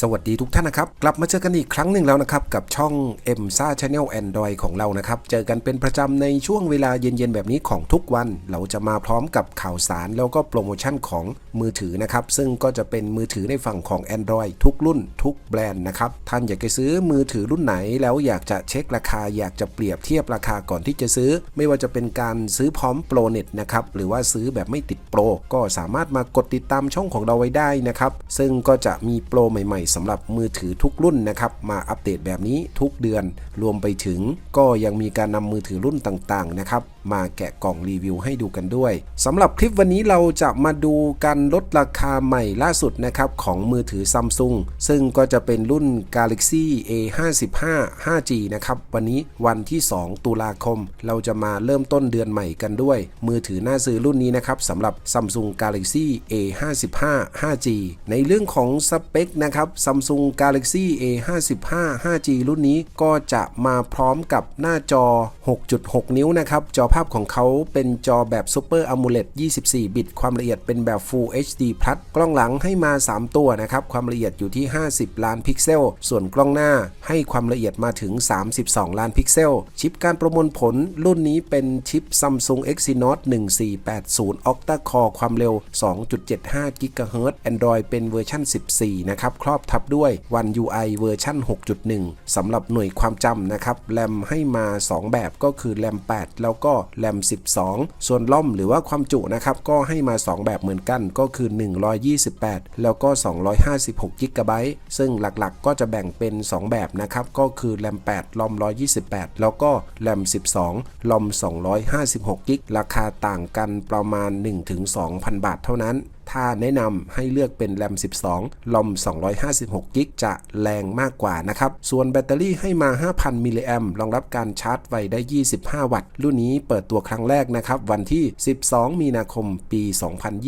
สวัสดีทุกท่านนะครับ กลับมาเจอกันอีกครั้งหนึ่งแล้วนะครับ กับช่อง m s a Channel Android ของเรานะครับ เจอกันเป็นประจำในช่วงเวลาเย็นๆ แบบนี้ของทุกวัน เราจะมาพร้อมกับข่าวสารแล้วก็โปรโมชั่นของมือถือนะครับ ซึ่งก็จะเป็นมือถือในฝั่งของ Android ทุกรุ่น ทุกแบรนด์นะครับ ท่านอยากจะซื้อมือถือรุ่นไหน แล้วอยากจะเช็คราคา อยากจะเปรียบเทียบราคาก่อนที่จะซื้อ ไม่ว่าจะเป็นการซื้อพร้อมโปรเน็ตนะครับหรือว่าซื้อแบบไม่ติดโปรก็สามารถมากดติดตามช่องของเราไว้ได้นะครับซึ่งก็จะมีโปรใหม่ๆสำหรับมือถือทุกรุ่นนะครับ มาอัปเดตแบบนี้ทุกเดือน รวมไปถึงก็ยังมีการนำมือถือรุ่นต่างๆนะครับ มาแกะกล่องรีวิวให้ดูกันด้วยสำหรับคลิปวันนี้เราจะมาดูการลดราคาใหม่ล่าสุดนะครับของมือถือซัมซุงซึ่งก็จะเป็นรุ่น Galaxy A55 5G นะครับวันนี้วันที่ 2 ตุลาคม เราจะมาเริ่มต้นเดือนใหม่กันด้วย มือถือหน้าซื้อรุ่นนี้นะครับสำหรับ Samsung Galaxy A55 5G ในเรื่องของสเปคนะครับ Samsung Galaxy A55 5G รุ่นนี้ก็จะมาพร้อมกับหน้าจอ 6.6 นิ้วนะครับจอาพของเขาเป็นจอแบบ Super AMOLED 24 บิต ความละเอียดเป็นแบบ Full HD Plus กล้องหลังให้มา 3 ตัวนะครับ ความละเอียดอยู่ที่ 50 ล้านพิกเซล ส่วนกล้องหน้าให้ความละเอียดมาถึง 32 ล้านพิกเซล ชิปการประมวลผลรุ่นนี้เป็นชิป Samsung Exynos 1480 Octa Core ความเร็ว 2.75 GHz Android เป็นเวอร์ชัน14 นะครับ ครอบทับด้วย One UI เวอร์ชัน6.1 สำหรับหน่วยความจำนะครับ แรมให้มา 2 แบบก็คือแรม8 แล้วก็แรม 12 ส่วนล่อมหรือว่าความจุนะครับก็ให้มา 2 แบบเหมือนกันก็คือ 128 แล้วก็ 256 g b ซึ่งหลักๆก็จะแบ่งเป็น 2 แบบนะครับ ก็คือแรม 8 ลอม 128 แล้วก็แรม 12 ลอม 256 g b ราคาต่างกันประมาณ 1-2,000 บาทเท่านั้น ถ้าแนะนำให้เลือกเป็นแรม 12 ลอม 256 กิกจะแรงมากกว่านะครับ ส่วนแบตเตอรี่ให้มา 5,000 มิลลิแอมรองรับการชาร์จไวได้ 25 วัตต์ รุ่นนี้เปิดตัวครั้งแรกนะครับ วันที่ 12 มีนาคมปี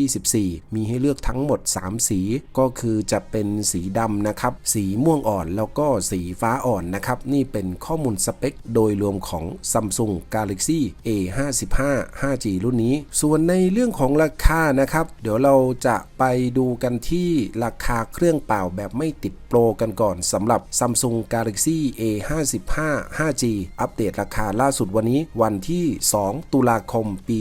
2024 มีให้เลือกทั้งหมด 3 สี ก็คือจะเป็นสีดำนะครับ สีม่วงอ่อนแล้วก็สีฟ้าอ่อนนะครับ นี่เป็นข้อมูลสเปค โดยรวมของ Samsung Galaxy A55 5G รุ่นนี้ ส่วนในเรื่องของราคานะครับ เดี๋ยวเราจะไปดูกันที่ราคาเครื่องเป่าแบบไม่ติดโปรกันก่อนสำหรับ Samsung Galaxy A55 5G อัปเดตราคาล่าสุดวันนี้วันที่ 2 ตุลาคมปี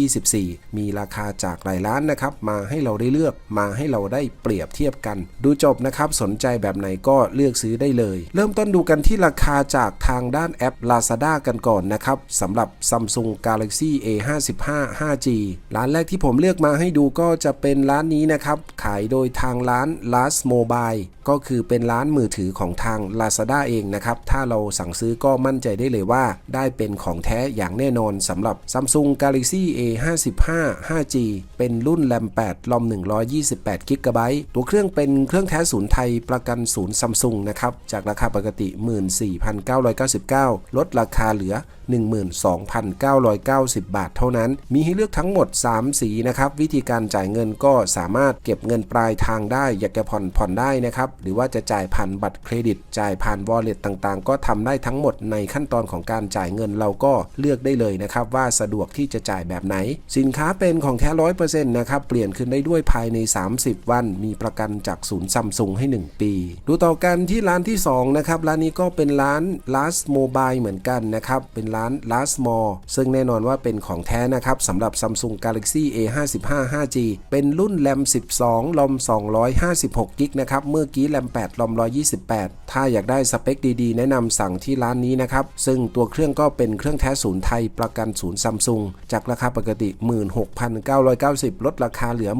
2024 มีราคาจากหลายร้านนะครับ มาให้เราได้เลือกมาให้เราได้เปรียบเทียบกัน ดูจบนะครับ สนใจแบบไหนก็เลือกซื้อได้เลย เริ่มต้นดูกันที่ราคาจากทางด้านแอป Lazada กันก่อนนะครับสำหรับ Samsung Galaxy A55 5G ร้านแรกที่ผมเลือกมาให้ดูก็จะเป็นร้านนี้นะครับ ขายโดยทางร้าน Last Mobile ก็คือเป็นร้านมือถือของทาง Lazada เองนะครับ ถ้าเราสั่งซื้อก็มั่นใจได้เลยว่า ได้เป็นของแท้อย่างแน่นอนสำหรับ Samsung Galaxy A55 5G เป็นรุ่นแรม8ลอม128 g b ตัวเครื่องเป็นเครื่องแท้ศูนย์ไทยประกันศูนย์ซัมซุงนะครับ จากราคาปกติ 14,999 ลดราคาเหลือ 12,990 บาทเท่านั้น มีให้เลือกทั้งหมด 3 สีนะครับ วิธีการจ่ายเงินก็สามารถเก็บเงินปลายทางได้ อยากจะผ่อนผ่อนได้นะครับ หรือว่าจะจ่ายผ่านบัตรเครดิต จ่ายผ่าน wallet ต่างๆ ก็ทำได้ทั้งหมดในขั้นตอนของการจ่ายเงินเราก็เลือกได้เลยนะครับ ว่าสะดวกที่จะจ่ายแบบไหน สินค้าเป็นของแท้ร้อยเปอร์เซ็นต์นะครับ เปลี่ยนคืนได้ด้วยภายใน 30 วัน มีประกันจากศูนย์ซัมซุงให้ 1 ปี ดูต่อกันที่ร้านที่2นะครับ ร้านนี้ก็เป็นร้าน Last Mobile เหมือนกันนะครับ เป็นร้านาน Last Mall ซึ่งแน่นอนว่าเป็นของแท้นะครับสำหรับ Samsung Galaxy A55 5G เป็นรุ่นแรม 12 ลอม 256 กิกนะครับ เมื่อกี้แรม 8 ลอม 128 ถ้าอยากได้สเปคดีๆ แนะนำสั่งที่ร้านนี้นะครับ ซึ่งตัวเครื่องก็เป็นเครื่องแท้ศูนย์ไทยประกันศูนย์ซัมซุงจากราคาปกติ 16,990 ลดราคาเหลือ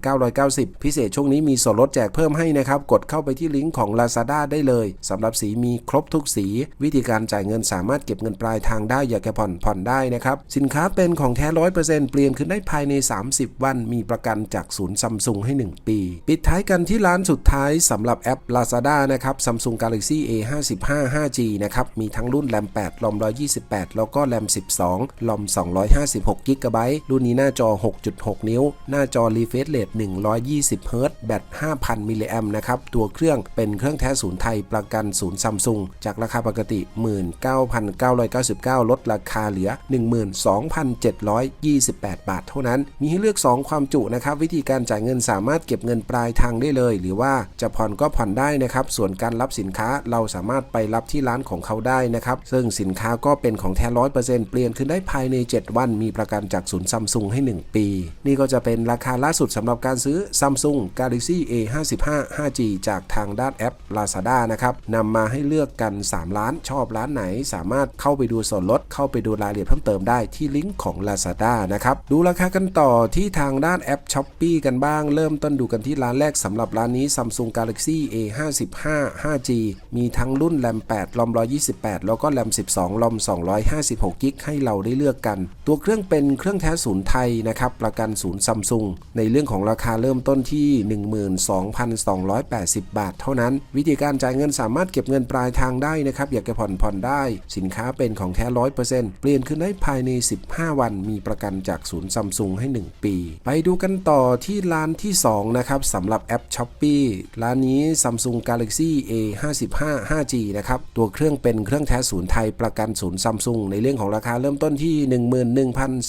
14,990 พิเศษช่วงนี้มีส่วนลดแจกเพิ่มให้นะครับ กดเข้าไปที่ลิงก์ของ Lazada ได้เลยสำหรับสีมีครบทุกสี วิธีการจ่ายเงินสามารถเก็บเงินปลายทางได้อยากจะผ่อนผ่อนได้นะครับ สินค้าเป็นของแท้ร้อยเปอร์เซ็นต์เปลี่ยนขึ้นได้ภายใน 30 วัน มีประกันจากศูนย์ซัมซุงให้ 1 ปี ปิดท้ายกันที่ร้านสุดท้ายสำหรับแอป Lazada นะครับ Samsung Galaxy A55 5G นะครับ มีทั้งรุ่นแรม8ลอม128 แล้วก็แรม12ลอม256 g b รุ่นนี้หน้าจอ 6.6 นิ้ว หน้าจอ refresh rate 120 Hz แบต 5,000 มิลลิแอมนะครับ ตัวเครื่องเป็นเครื่องแท้ศูนย์ไทยประกันศูนย์ซัมซุงจากราคาปกติ 19,990 99 ลดราคาเหลือ 12,728 บาทเท่านั้น มีให้เลือก 2 ความจุนะครับ วิธีการจ่ายเงินสามารถเก็บเงินปลายทางได้เลย หรือว่าจะผ่อนก็ผ่อนได้นะครับ ส่วนการรับสินค้าเราสามารถไปรับที่ร้านของเขาได้นะครับ ซึ่งสินค้าก็เป็นของแท้ร้อยเปอร์เซ็นต์เปลี่ยนคืนได้ภายใน 7 วัน มีประกันจากศูนย์ซัมซุงให้ 1 ปี นี่ก็จะเป็นราคาล่าสุดสำหรับการซื้อ Samsung Galaxy A55 5G จากทางด้านแอป Lazada นะครับนำมาให้เลือกกัน3ร้านชอบร้านไหนสามารถเข้าไปดูส่วนลดเข้าไปดูรายละเอียดเพิ่มเติมได้ที่ลิงก์ของ Lazada นะครับ ดูราคากันต่อที่ทางด้านแอป s h o p e e กันบ้าง เริ่มต้นดูกันที่ร้านแรกสำหรับร้านนี้ Samsung Galaxy A55 5G มีทั้งรุ่นแรม8ลอม128 แล้วก็แรม12ลอม256กิกให้เราได้เลือกกัน ตัวเครื่องเป็นเครื่องแท้ศูนย์ไทยนะครับประกันศูนย์ซัมซุงในเรื่องของราคาเริ่มต้นที่ 12,280 บาท เท่านั้น วิธีการจ่ายเงินสามารถเก็บเงินปลายทางได้นะครับอยากจะผ่อนผ่อนได้ สินค้าเป็นของแท้ร้อยเปอร์เซ็นต์เปลี่ยนขึ้นได้ภายใน 15 วัน มีประกันจากศูนย์ซัมซุงให้ 1 ปี ไปดูกันต่อที่ร้านที่ 2 นะครับสำหรับแอป s h o p e e ร้านนี้ Samsung Galaxy A55 5G นะครับ ตัวเครื่องเป็นเครื่องแท้ศูนย์ไทยประกันศูนย์ซัมซุงในเรื่องของราคาเริ่มต้นที่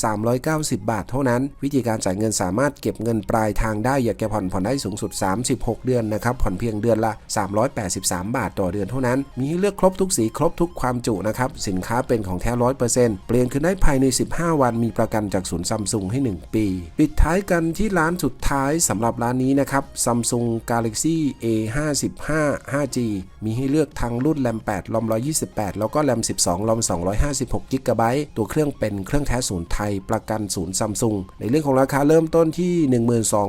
11,390 บาทเท่านั้น วิธีการจ่ายเงินสามารถเก็บเงินปลายทางได้อยากจะผ่อนผ่อนได้สูงสุด 36 เดือนนะครับ ผ่อนเพียงเดือนละ 383 บาทต่อเดือนเท่านั้น มีให้เลือกครบทุกสีครบทุกความจุนะครับ สินค้าเป็นของแท้ร้อยเปอร์เซ็นต์เปลี่ยนคืนได้ภายใน 15 วันมีประกันจากศูนย์ซัมซุงให้ 1 ปี ปิดท้ายกันที่ร้านสุดท้ายสำหรับร้านนี้นะครับ Samsung Galaxy A55 5G มีให้เลือกทั้งรุ่นแรม8ลอม128 แล้วก็แรม12ลอม256 g b ตัวเครื่องเป็นเครื่องแท้ศูนย์ไทยประกันศูนย์ซัมซุงในเรื่องของราคาเริ่มต้นที่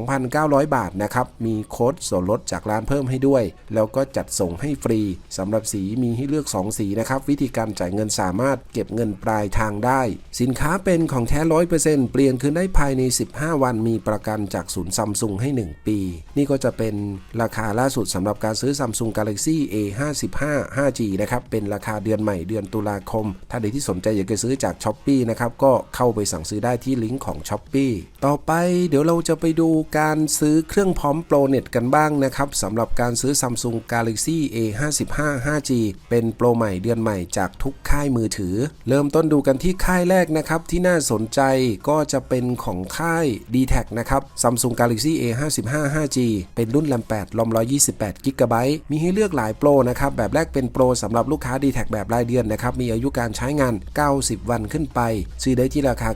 12,900 บาทนะครับมีโค้ดส่วนลดจากร้านเพิ่มให้ด้วย แล้วก็จัดส่งให้ฟรีสำหรับสีมีให้เลือก 2 สีนะครับวิธีการจ่ายเงินสามารถเก็บเงินปลายทางได้ สินค้าเป็นของแท้ร้อยเปอร์เซ็นต์เปลี่ยนคืนได้ภายใน 15 วันมีประกันจากศูนย์ซัมซุงให้ 1 ปี นี่ก็จะเป็นราคาล่าสุดสำหรับการซื้อ Samsung Galaxy A55 5G นะครับเป็นราคาเดือนใหม่เดือนตุลาคม ถ้าใดที่สนใจอยากจะซื้อจาก s h อ p e e นะครับก็เข้าไปสั่งซื้อได้ที่ลิงก์ของ s h อ p e e ต่อไปเดี๋ยวเราจะไปดูการซื้อเครื่องพร้อมโปรเน็ตกันบ้างนะครับสำหรับการซื้อ Samsung Galaxy A55 5G เป็นโปรใหม่เดือนใหม่จากทุกค่ายมือถือ เริ่มต้นดูกันที่ค่ายแรกนะครับ ที่น่าสนใจก็จะเป็นของค่าย d t แทนะครับ Samsung Galaxy A55 5G เป็นรุ่นแรม8ลอม128 g b มีให้เลือกหลายโปรนะครับ แบบแรกเป็นโปรสำหรับลูกค้า d t แทแบบรายเดือนนะครับ มีอายุการใช้งาน 90 วันขึ้นไป ซื้อได้ที่ราคา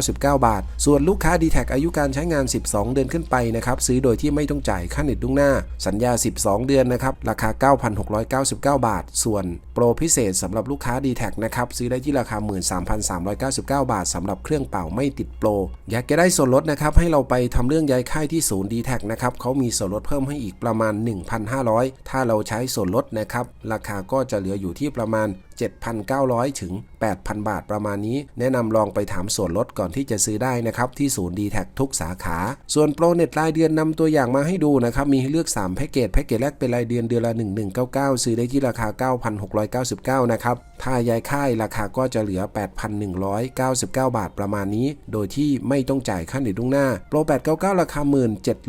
9,699 บาท ส่วนลูกค้า d t แทอายุการใช้งาน 12 เดือนขึ้นไปนะครับซื้อโดยที่ไม่ต้องจ่ายค่าเน็ตล่วงหน้า สัญญา 12 เดือนนะครับราคา 9,699 บาท ส่วนโปรพิเศษสำหรับลูกค้า d t แทนะครับ ซื้อได้ที่ราคา 13,399 บาทสำหรับเครื่องเป่าไม่ติดโปร อยากจะได้ส่วนลดนะครับ ให้เราไปทำเรื่องย้ายค่ายที่ศูนย์ d t แทนะครับเขามีส่วนลดเพิ่มให้อีกประมาณ 1,500 ถ้าเราใช้ส่วนลดนะครับ ราคาก็จะเหลืออยู่ที่ประมาณ 7,900 ถึง 8,000 บาทประมาณนี้ แนะนำลองไปถามส่วนลดก่อนที่จะซื้อได้นะครับ ที่ศูนย์ d t แททุกสาขา ส่วนโปรเน็ตรายเดือนนำตัวอย่างมาให้ดูนะครับ มีให้เลือก 3 แพ็กเกจ แพ็กเกจแรกเป็นรายเดือนเดือนละ 1199 ซื้อได้ที่ราคา 9,699 นะครับ ถ้ายายค่ายราคาก็จะเหลือ 8,199 บาทประมาณนี้ โดยที่ไม่ต้องจ่ายค่าเน็ตล่วงหน้า โปร 899 ราคา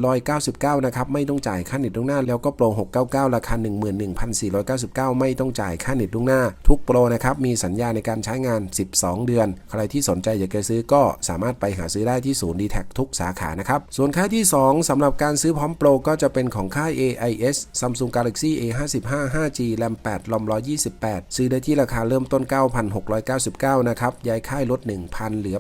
1,799 นะครับ ไม่ต้องจ่ายค่าเน็ตล่วงหน้า แล้วก็โปร 699 ราคา 11,499 ไม่ต้องจ่ายค่าเน็ตล่วงหน้าทุกโปรนะครับ มีสัญญาในการใช้งาน 12 เดือน ใครที่สนใจอยากจะซื้อก็สามารถไปหาซื้อได้ที่ศูนย์ d t แททุกสาขานะครับ ส่วนค่ายที่ 2สำหรับการซื้อพร้อมโปรก็จะเป็นของค่าย AIS Samsung Galaxy A55 5G แรม8ลอม128 ซื้อได้ที่ราคาเริ่มต้น 9,699 นะครับ ย้ายค่ายลด 1,000 เหลือ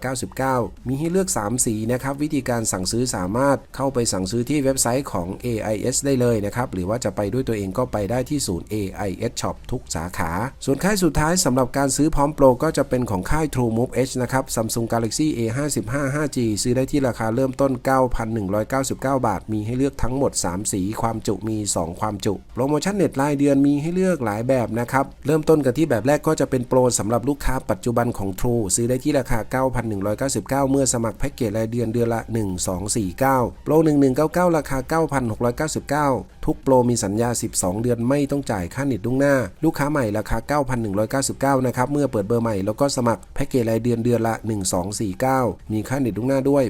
8,699 มีให้เลือก 3 สีนะครับ วิธีการสั่งซื้อสามารถเข้าไปสั่งซื้อที่เว็บไซต์ของ AIS ได้เลยนะครับ หรือว่าจะไปด้วยตัวเองก็ไปได้ที่ศูนย์ AIS Shop ทุกสาขาส่วนค่ายสุดท้ายสำหรับการซื้อพร้อมโปรก็จะเป็นของค่าย True Move H นะครับ Samsung Galaxy A55 5G ซื้อได้ที่ราคาเริ่มต้น 9,199 บาท มีให้เลือกทั้งหมด 3 สี ความจุมี 2 ความจุ โปรโมชั่นเน็ตรายเดือนมีให้เลือกหลายแบบนะครับ เริ่มต้นกันที่แบบแรกก็จะเป็นโปรสำหรับลูกค้าปัจจุบันของ True ซื้อได้ที่ราคา 9,199 เมื่อสมัครแพ็กเกจรายเดือนเดือนละ 1249 โปร 1199 ราคา 9,699 ทุกโปรมีสัญญา 12 เดือนไม่ต้องจ่ายค่าเน็ตล่วงหน้า ลูกค้าใหม่ราคา 9,199 นะครับ เมื่อเปิดเบอร์ใหม่แล้วก็สมัครแพ็กเกจรายเดือนเดือนละ 1249 มีค่าเน็ตลุกหน้าด้วย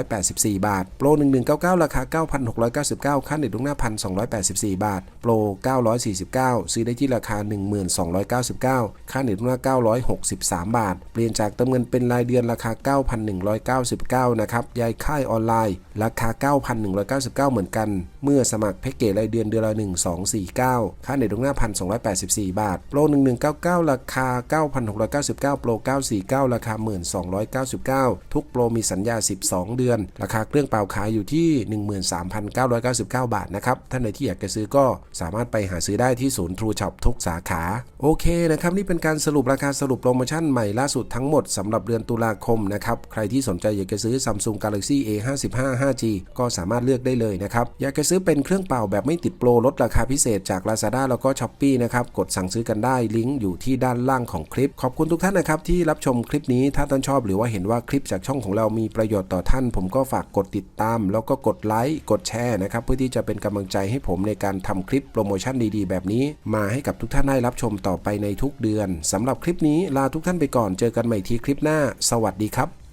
1,284 บาท โปร 1199 ราคา 9,699 ค่าเน็ตลุกหน้า 1,284 บาท โปร 949 ซื้อได้ที่ราคา 1299 ค่าเน็ตลุกหน้า 963 บาท เปลี่ยนจากเติมเงินเป็นรายเดือนราคา 9,199 นะครับยายค่ายออนไลน์ ราคา 9,199 เหมือนกัน เมื่อสมัครแพ็กเกจรายเดือนเดือนละ 1249 ค่าเน็ตตรงหน้า 1,284 บาท โปร 1199 ราคา 9,699 โปร 949 ราคา 1,299 ทุกโปรมีสัญญา 12 เดือน ราคาเครื่องเปล่าขายอยู่ที่ 13,999 บาทนะครับ ท่านใดที่อยากจะซื้อก็สามารถไปหาซื้อได้ที่ศูนย์ทรูช็อปทุกสาขา โอเคนะครับ นี่เป็นการสรุปราคาสรุปโปรโมชั่นใหม่ล่าสุดทั้งหมดสำหรับเดือนตุลาคมนะครับ ใครที่สนใจอยากจะซื้อ Samsung Galaxy A55 5G ก็สามารถเลือกได้เลยนะครับ อยากจะซื้อเป็นเครื่องเป่าแบบไม่ติดโปรลดราคาพิเศษจาก Lazada แล้วก็ Shopee นะครับ กดสั่งซื้อกันได้ลิงก์อยู่ที่ด้านล่างของคลิป ขอบคุณทุกท่านนะครับ ที่รับชมคลิปนี้ ถ้าท่านชอบหรือว่าเห็นว่าคลิปจากช่องของเรามีประโยชน์ต่อท่าน ผมก็ฝากกดติดตาม แล้วก็กดไลค์กดแชร์นะครับเพื่อที่จะเป็นกำลังใจให้ผมในการทำคลิปโปรโมชั่นดีๆ แบบนี้ มาให้กับทุกท่านได้รับชมต่อไปในทุกเดือนสำหรับคลิปนี้ลาทุกท่านไปก่อนเจอกันใหม่ทีคลิปหน้า สวัสดีครับ